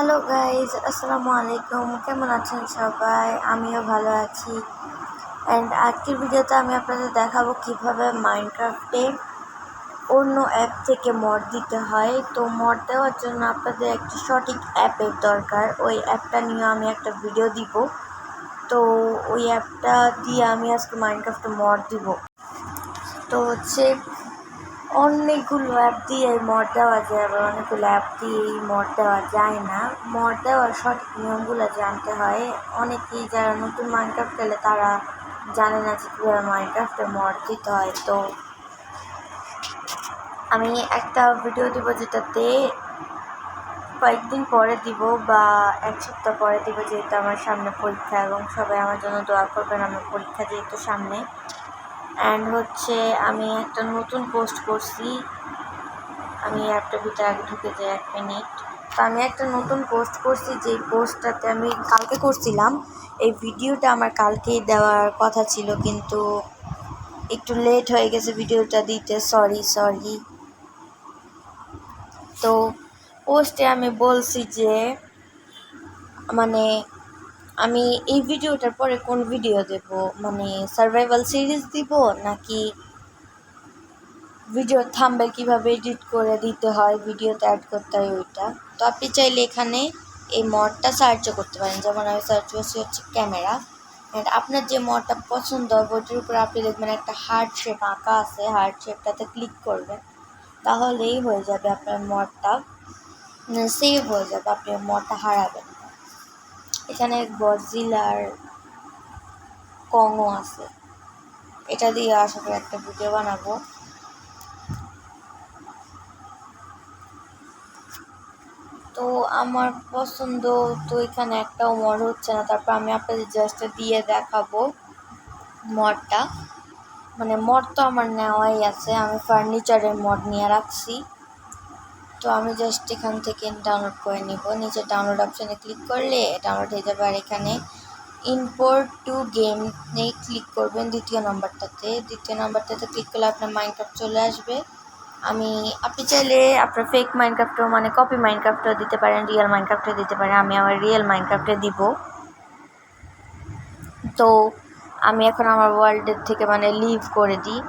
Hello guys আসসালামু আলাইকুম কেমন আছেন সবাই? আমিও ভালো আছি। অ্যান্ড আজকের ভিডিওতে আমি আপনাদের দেখাবো কীভাবে মাইনক্রাফটে অন্য অ্যাপ থেকে মড দিতে হয়। তো মড দেওয়ার জন্য আপনাদের একটি সঠিক অ্যাপের দরকার। ওই অ্যাপটা নিয়ে আমি একটা ভিডিও দিব। তো ওই অ্যাপটা দিয়ে আমি আজকে মাইনক্রাফটে মড দিব। তো হচ্ছে অনেকগুলো অ্যাপ দিয়ে এই মড দেওয়া যায় আবার অনেকগুলো অ্যাপ দিয়ে এই মড দেওয়া যায় না। মড দেওয়ার সঠিক নিয়মগুলো জানতে হয়। অনেকেই যারা নতুন মাইনক্রাফট খেলে তারা জানে না যে কীভাবে মাইনক্রাফটে মড দিতে হয়। তো আমি একটা ভিডিও দিব যেটাতে কয়েকদিন পরে দিব বা এক সপ্তাহ পরে দিব যেহেতু আমার সামনে পরীক্ষা এবং সবাই আমার জন্য দোয়া করবেন আমার পরীক্ষা যেহেতু সামনে। অ্যান্ড হচ্ছে আমি একটা নতুন পোস্ট করছি। আমি অ্যাপটা ভিতরে আগে ঢুকে যাই এক মিনিট তো আমি একটা নতুন পোস্ট করছি, যেই পোস্টটাতে আমি কালকে করছিলাম। এই ভিডিওটা আমার কালকেই দেওয়ার কথা ছিল, কিন্তু একটু লেট হয়ে গেছে ভিডিওটা দিতে। সরি সরি তো পোস্টে আমি বলছি যে মানে আমি এই ভিডিওটার পরে কোন ভিডিও দেব? মানে সার্ভাইভাল সিরিজ দিব নাকি ভিডিও থাম্বেল কীভাবে এডিট করে দিতে হয় ভিডিওতে অ্যাড করতে হয় ওইটা? তো আপনি চাইলে এখানে এই মডটা সার্চও করতে পারেন। যেমন আমি সার্চ করছি হচ্ছে ক্যামেরা অ্যান্ড আপনার যে মডটা পছন্দ হবে, ওটির উপরে আপনি দেখবেন একটা হার্ট শেপ আঁকা আছে। হার্ট শেপটাতে ক্লিক করবেন, তাহলেই হয়ে যাবে আপনার মডটা সেভ হয়ে যাবে, আপনি মডটা হারাবেন। এখানে গজিলার কংও আছে। এটা দিয়ে আশা করি একটা ভিডিও বানাবো। তো আমার পছন্দ তো এখানে একটাও মড হচ্ছে না, তারপর আমি আপনাদের জাস্ট দিয়ে দেখাবো মডটা। মানে মড তো আমার নেওয়াই আছে, আমি ফার্নিচারের মড নিয়ে রাখছি। তো আমি জাস্ট এখান থেকে ডাউনলোড করে নিব। নিচে ডাউনলোড অপশানে ক্লিক করলে ডাউনলোড হয়ে যাবে। আর এখানে ইম্পোর্ট টু গেম নিয়ে ক্লিক করবেন দ্বিতীয় নম্বরটাতে দ্বিতীয় নম্বরটাতে ক্লিক করলে আপনার মাইনক্রাফট চলে আসবে। আমি, আপনি চাইলে আপনার ফেক মাইনক্রাফটও মানে কপি মাইনক্রাফটও দিতে পারেন রিয়েল মাইনক্রাফটে দিতে পারেন। আমি আমার রিয়েল মাইনক্রাফটে দিব। তো আমি এখন আমার ওয়ার্ল্ডের থেকে মানে লিভ করে দিই।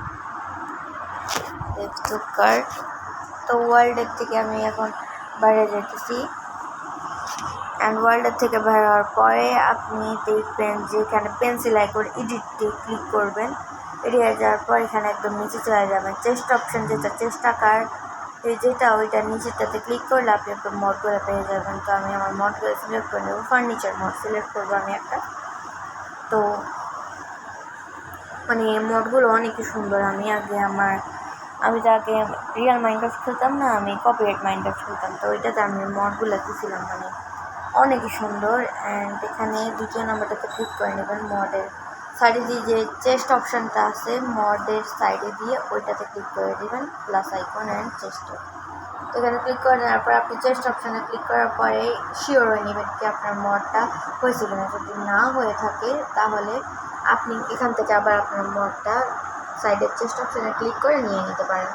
কার্ড তো ওয়ার্ল্ডের থেকে আমি এখন বাইরে যেতেছি। অ্যান্ড ওয়ার্ল্ডের থেকে বের হওয়ার পরে আপনি দেখবেন যে এখানে পেন্সিল আইকন এডিটে ক্লিক করবেন। এড়িয়ে যাওয়ার পর এখানে একদম নিচে চলে যাবেন। চেস্ট অপশান যেটা চেষ্টা কার যেটা, ওইটা নিচেরটাতে ক্লিক করলে আপনি একটা মডগুলো পেয়ে যাবেন। তো আমি আমার মডগুলো সিলেক্ট করে নেব। ফার্নিচার মড সিলেক্ট করব আমি একটা। তো মানে মডগুলো অনেকই সুন্দর। আমি আগে আমার আমি আগে রিয়েল মাইন্ডক্রাফট খেলতাম না, আমি কপিরাইট মাইন্ডক্রাফট খেলতাম। তো ওইটাতে আমি মডগুলো দিয়েছিলাম মানে অনেকই সুন্দর। অ্যান্ড এখানে দ্বিতীয় নাম্বারটাতে ক্লিক করে নেবেন মডের সাইডে দিয়ে যে চেস্ট অপশানটা আছে মডের সাইডে দিয়ে ওইটাতে ক্লিক করে দেবেন প্লাস আইকন অ্যান্ড চেস্ট তো এখানে ক্লিক করে নেওয়ার পর আপনি চেস্ট অপশানে ক্লিক করার পরে শিওর হয়ে নেবেন কি আপনার মডটা হয়েছে কিনা। যদি না হয়ে থাকে, তাহলে আপনি এখান থেকে আবার আপনার মডটা সাইডের চেস্ট অপশানে ক্লিক করে নিয়ে নিতে পারেন।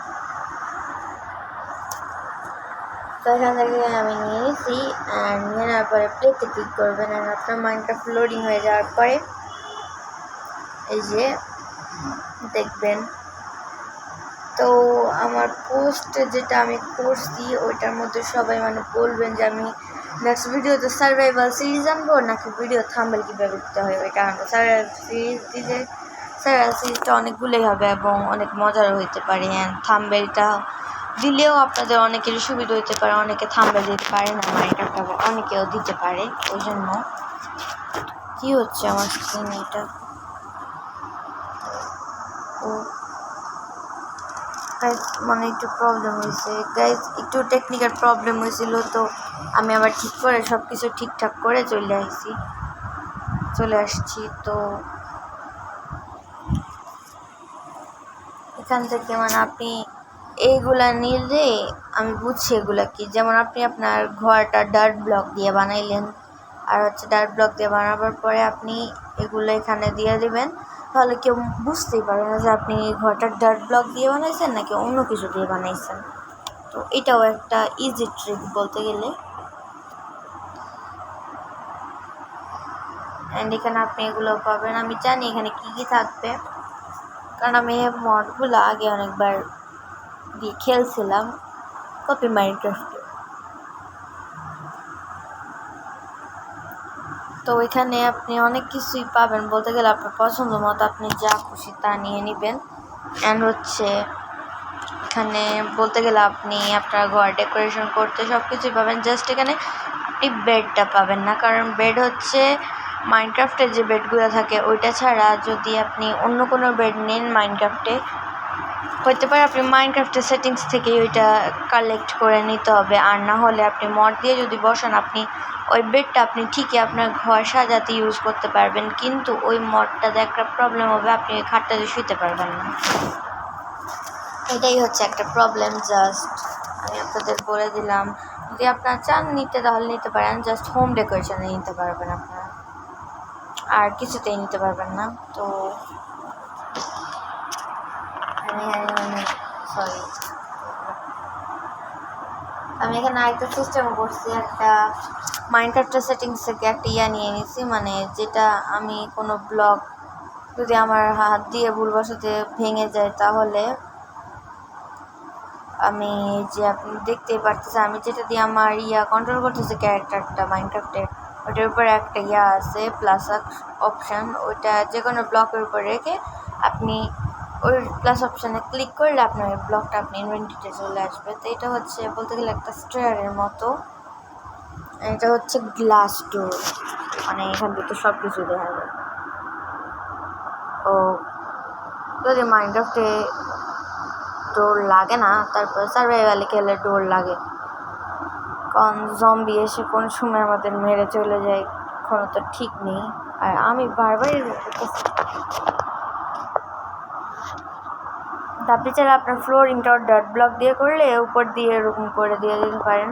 তো এখান থেকে আমি নিয়ে নিয়েছি অ্যান্ড নিয়ে নেওয়ার পরে প্লেতে ক্লিক করবেন অ্যান্ড আপনার মাইন্ডটা লোডিং হয়ে যাওয়ার পরে এই যে দেখবেন। তো আমার পোস্ট যেটা আমি করছি ওইটার মধ্যে সবাই মানে বলবেন যে আমি নেক্সট ভিডিওতে সার্ভাইভাল সিরিজ আনব নাকি ভিডিও থাম্বেল কীভাবে দিতে হয়? ওইটা আনব। সার্ভাইভাল সিরিজ দিলে সার্ভাইভাল সিরিজটা অনেকগুলোই হবে এবং অনেক মজার হইতে পারে। অ্যান্ড থাম্বেলটা দিলেও আপনাদের অনেকেরই সুবিধা হইতে পারে, অনেকে থাম্বেল দিতে পারে না মাইন্ডক্রাফট আবার অনেকেও দিতে পারে ওই জন্য কী হচ্ছে আমার স্ক্রিনে এটা? ও। মানে একটু প্রবলেম হয়েছে গাইজ একটু টেকনিক্যাল প্রবলেম হয়েছিল তো আমি আবার ঠিক করে সব কিছু ঠিকঠাক করে চলে আসছি চলে আসছি, তো এখান থেকে মানে আপনি এইগুলা নিলে আমি বুঝছি এগুলা কি। যেমন আপনি আপনার ঘরটা ডার্ট ব্লক দিয়ে বানাইলেন, আর হচ্ছে ডার্ট ব্লক দিয়ে বানাবার পরে আপনি এগুলো এখানে দিয়ে দিবেন, তাহলে কেউ বুঝতেই পারবে না যে আপনি ঘরটা ডার্ট ব্লক দিয়ে বানাইছেন নাকি অন্য কিছু দিয়ে বানাইছেন। তো এটাও একটা ইজি ট্রিক বলতে গেলে। অ্যান্ড এখানে আপনি এগুলো পাবেন। আমি জানি এখানে কি কি থাকবে। কারণ আমি মডগুলো আগে অনেকবার দিয়ে খেলছিলাম কপি মাইনক্রাফটে তো ওইখানে আপনি অনেক কিছুই পাবেন। বলতে গেলে আপনার পছন্দ মতো আপনি যা খুশি তা নিয়ে নেবেন। অ্যান্ড হচ্ছে এখানে বলতে গেলে আপনি আপনার ঘর ডেকোরেশন করতে সব কিছুই পাবেন। জাস্ট এখানে আপনি বেডটা পাবেন না। কারণ বেড হচ্ছে মাইনক্রাফটের যে বেডগুলো থাকে, ওইটা ছাড়া যদি আপনি অন্য কোনো বেড নেন মাইনক্রাফটে হতে পারে আপনি মাইনক্রাফটের সেটিংস থেকে ওইটা কালেক্ট করে নিতে হবে। আর না হলে আপনি মড দিয়ে যদি বসান, আপনি ওই বেডটা আপনি ঠিকই আপনার ঘর সাজাতে ইউজ করতে পারবেন। কিন্তু ওই মডটাতে একটা প্রবলেম হবে, আপনি ওই খাটটাতে শুইতে পারবেন না। এটাই হচ্ছে একটা প্রবলেম জাস্ট আমি আপনাদের বলে দিলাম। যদি আপনার চান নিতে, তাহলে নিতে পারেন। জাস্ট হোম ডেকোরেশনে নিতে পারবেন আপনারা। আর কিছুতেই নিতে পারবেন না, তো আমি মানে সরি আমি এখানে আরেকটা সিস্টেম করছি, একটা মাইন্ডক্রাফটের সেটিংস থেকে একটা ইয়া নিয়ে নিছি মানে যেটা আমি কোনো ব্লগ যদি আমার হাত দিয়ে ভুলবশতে ভেঙে যায় তাহলে আমি যে আপনি দেখতেই পারতেছেন, আমি যেটা দিয়ে আমার ইয়া কন্ট্রোল করতেছি ক্যারেক্টারটা মাইনক্রাফটের ওটার উপর একটা ইয়া আছে প্লাস অপশান ওইটা যে কোনো ব্লকের উপর রেখে আপনি ওই প্লাস অপশানে ক্লিক করলে আপনার ওই ব্লকটা আপনি ইনভেন্টিতে চলে আসবে। তো এটা হচ্ছে বলতে গেলে একটা স্টেয়ারের মতো। এটা হচ্ছে গ্লাস ডোর মানে এখান থেকে সব কিছু দেখা যায়। ও, যদি মাইনক্রাফটে ডোর লাগে না, তারপর সার্ভাইভালে খেলে ডোর লাগে। কারণ জম্বি এসে কোন সময় আমাদের মেরে চলে যায় কোনো তো ঠিক নেই। আর আমি বারবারই আপনি চাইলে আপনার ফ্লোরিং ফ্লোরিংটাও ডাট ব্লক দিয়ে করলে উপর দিয়ে এরকম করে দিয়ে দিতে পারেন।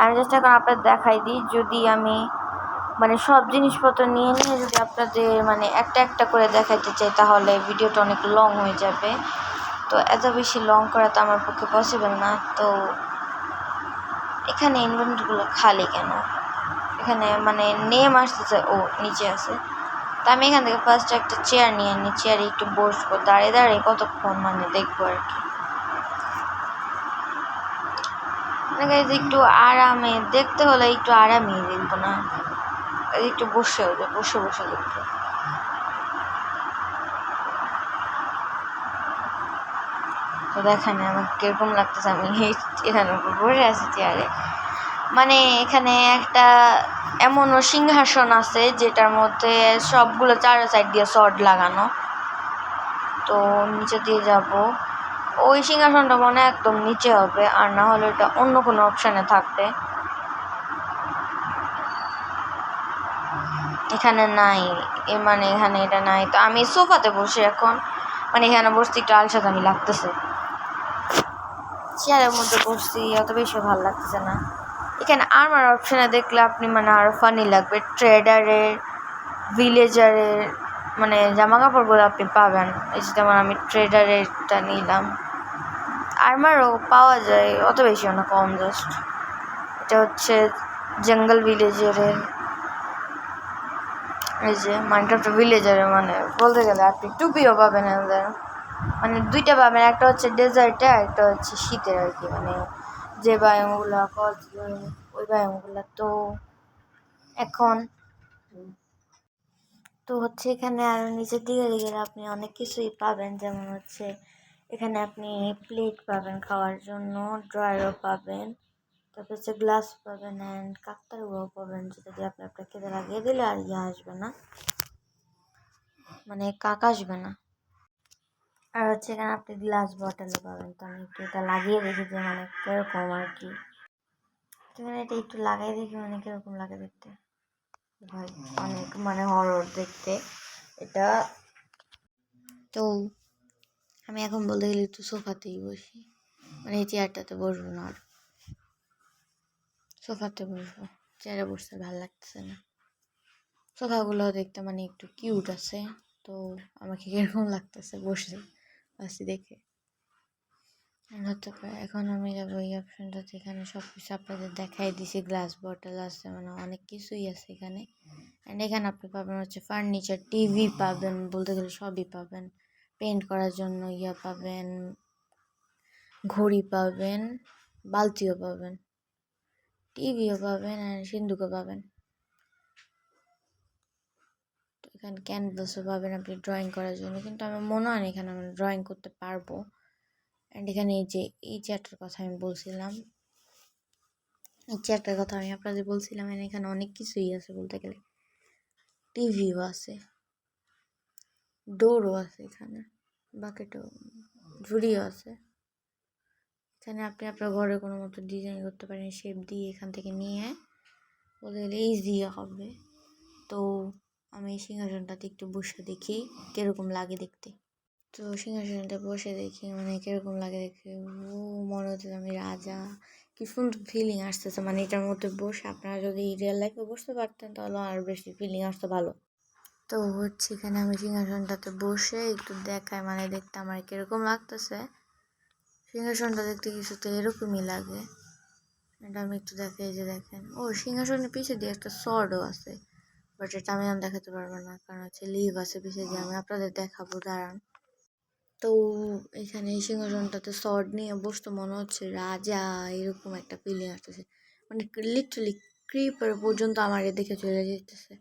আমি জাস্ট এখন আপনার দেখাই দিই, যদি আমি মানে সব জিনিসপত্র নিয়ে নিয়ে যদি আপনাদের মানে একটা একটা করে দেখাইতে চাই, তাহলে ভিডিওটা অনেক লং হয়ে যাবে। তো এত বেশি লং করা তো আমার পক্ষে পসিবল না। তো এখানে ইনভেন্টরিগুলো খালি কেন? এখানে মানে নেম আসতেছে, ও নিচে আছে। তা আমি এখান থেকে ফার্স্ট একটা চেয়ার নিয়ে নিই চেয়ারে একটু বসবো, দাঁড়িয়ে দাঁড়িয়ে কতক্ষণ মানে দেখব আর কি। মানে একটু আরামে, দেখতে হলে একটু আরামেই দেখব না। একটু বসে বসে বসে দেখব। তো দেখেন আমার কীরকম লাগতেছে, আমি এখানে বসে আছি চেয়ারে মানে এখানে একটা এমনও সিংহাসন আছে যেটার মধ্যে সবগুলো চারো সাইড দিয়ে শর্ট লাগানো। তো নিচে দিয়ে যাব। ওই সিংহাসনটা মনে একদম নিচে হবে, আর না হলে ওটা অন্য কোনো অপশানে থাকবে। এখানে নাই, এ মানে এখানে এটা নাই। তো আমি সোফাতে বসি এখন। মানে এখানে বসতে একটু আলসাদামি লাগতেছে। চেয়ারের মধ্যে বসছি, অত বেশি ভালো লাগতেছে না। এখানে আর্মার অপশানে দেখলে আপনি মানে আরও ফানি লাগবে। ট্রেডারের ভিলেজারের মানে জামা কাপড়গুলো আপনি পাবেন। এই যে যেমন আমি ট্রেডারেরটা নিলাম। আর্মারও পাওয়া যায়, অত বেশি না, কম জাস্ট এটা হচ্ছে জঙ্গল ভিলেজারের এই যে মাইনক্রাফ্ট ভিলেজারের মানে বলতে গেলে আপনি টুপিও পাবেন এদের। মানে দুইটা পাবেন একটা হচ্ছে ডেজার্টে একটা হচ্ছে শীতের আর কি মানে যে ব্যায়ামগুলো ওই ব্যায়ামগুলো তো এখন তো হচ্ছে এখানে আর নিচের দিকে গেলে আপনি অনেক কিছুই পাবেন, যেমন হচ্ছে এখানে আপনি প্লেট পাবেন খাওয়ার জন্য ড্রয়ারও পাবেন, তারপর হচ্ছে গ্লাস পাবেন অ্যান্ড কাকতারুয়াও পাবেন, যেটা দিয়ে আপনি আপনার খেতে লাগিয়ে দিলে আর ইয়ে আসবে না। মানে কাক আসবে না। আর হচ্ছে এখানে আপনি গ্লাস বটলে পাবেন। তো আমি একটু এটা লাগিয়ে দেখি যে মানে কীরকম আর কি। এখানে এটা একটু লাগাই দেখি মানে কীরকম লাগে দেখতে। ভাই অনেক মানে হরর দেখতে। এটা তো আমি এখন বলতে গেলে একটু সোফাতেই বসি। মানে এই চেয়ারটাতে বসবো না আর। সোফাতে বসবো। চেয়ারে বসতে ভালো লাগতেছে না। সোফাগুলো দেখতে মানে একটু কিউট আছে। তো আমাকে কীরকম লাগতেছে বসে আছি দেখে। হতে এখন আমি যাব এই অপশনটাতে এখানে সব কিছু আপনাদের দেখাই দিছি। গ্লাস বটল আছে মানে অনেক কিছুই আছে এখানে। অ্যান্ড এখানে আপনি পাবেন হচ্ছে ফার্নিচার টিভি পাবেন, বলতে গেলে সবই পাবেন। পেন্ট করার জন্য ইয়া পাবেন, ঘড়ি পাবেন, বালতিও পাবেন টিভিও পাবেন আর সিন্ধুকও পাবেন তো এখানে ক্যানভাসও পাবেন আপনি ড্রয়িং করার জন্য। কিন্তু আমার মনে হয় না এখানে আমরা ড্রয়িং করতে পারব। অ্যান্ড এখানে এই যে, এই চেয়ারটার কথা আমি বলছিলাম। এই চেয়ারটার কথা আমি আপনাদের বলছিলাম। এখানে অনেক কিছুই আছে বলতে গেলে। টিভিও আছে। ডোরও আছে এখানে। বাকেটও ঝুড়িও আছে। এখানে আপনি আপনার ঘরে কোনো মতো ডিজাইন করতে পারেন শেপ দিয়ে এখান থেকে নিয়ে। বলতে গেলে ইজি হবে। তো আমি এই সিংহাসনটাতে একটু বসে দেখি, কীরকম লাগে দেখতে। তো সিংহাসনটা বসে দেখি মানে কীরকম লাগে দেখে, ও মনে হচ্ছে আমি রাজা। কি সুন্দর ফিলিং আসতেছে মানে এটার মধ্যে বসে আপনারা যদি রিয়েল লাইফে বসতে পারতেন তাহলে আর বেশি ফিলিং আসতো ভালো। তো হচ্ছে এখানে আমি সিংহাসনটাতে বসে একটু দেখাই মানে দেখতে আমার কীরকম লাগতেছে। সিংহাসনটা দেখতে কিছুতে এরকমই লাগে। এটা আমি একটু দেখাই যে দেখেন। ও সিংহাসনের পিছে দিয়ে একটা সর্ডও আছে। বাট এটা আমি দেখাতে পারব না। কারণ হচ্ছে লিভ আছে দিয়ে আমি আপনাদের দেখাবো, দাঁড়ান। তো এখানে এই সিংহাসনটাতে সর্ড নিয়ে বসতে মনে হচ্ছে রাজা, এরকম একটা ফিলিং আসতেছে। মানে লিটারালি ক্রিপার পর্যন্ত আমার দেখে চলে যেতেছে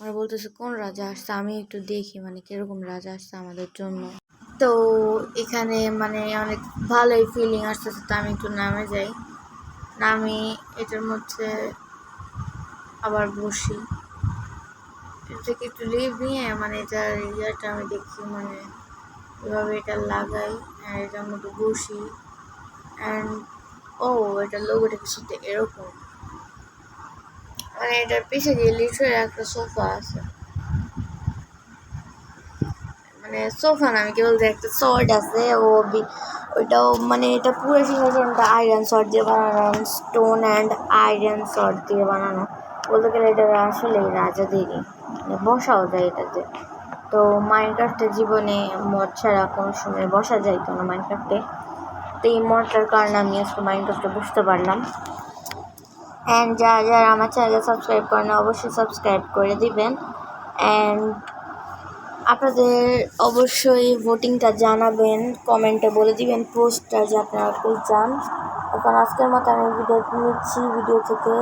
আমার বলতেছে, কোন রাজা আসছে? আমি একটু দেখি মানে কীরকম রাজা আসছে আমাদের জন্য? তো এখানে মানে অনেক ভালোই ফিলিং আসতেছে, তো আমি একটু নামে যাই। নামি এটার মধ্যে আবার বসি। থেকে একটু লিভ নিয়ে মানে এটার ইয়াটা আমি দেখি মানে এভাবে এটা লাগাই, আর এটার মধ্যে বসি। অ্যান্ড ও, এটার লোগোটা কিছুতে এরকম। মানে এটার পিছে দিয়ে লিটারের একটা সোফা আছে। মানে সোফা না, আমি কি বলতে, একটা শর্ট আছে, ও ওইটাও মানে এটা পুরো সিংহাসনটা আয়রন শর্ট দিয়ে বানানো স্টোন অ্যান্ড আয়রন শর্ট দিয়ে বানানো। বলতে গেলে এটা আসলে রাজাদেরই। বসাও যায় এটাতে। তো মাইনক্রাফ্টে জীবনে মদ ছাড়া কোনো সময় বসা যাইতো না মাইনক্রাফ্টে তো এই মদটার কারণে আমি আজকে মাইনক্রাফ্টে বুঝতে পারলাম। অ্যান্ড যারা যারা আমার চ্যানেলে সাবস্ক্রাইব করেন অবশ্যই সাবস্ক্রাইব করে দিবেন। অ্যান্ড আপনাদের অবশ্যই ভোটিংটা জানাবেন কমেন্টে বলে দিবেন পোস্টটা যে আপনারা চান এখন আজকের মতো আমি ভিডিও নিচ্ছি। ভিডিও থেকে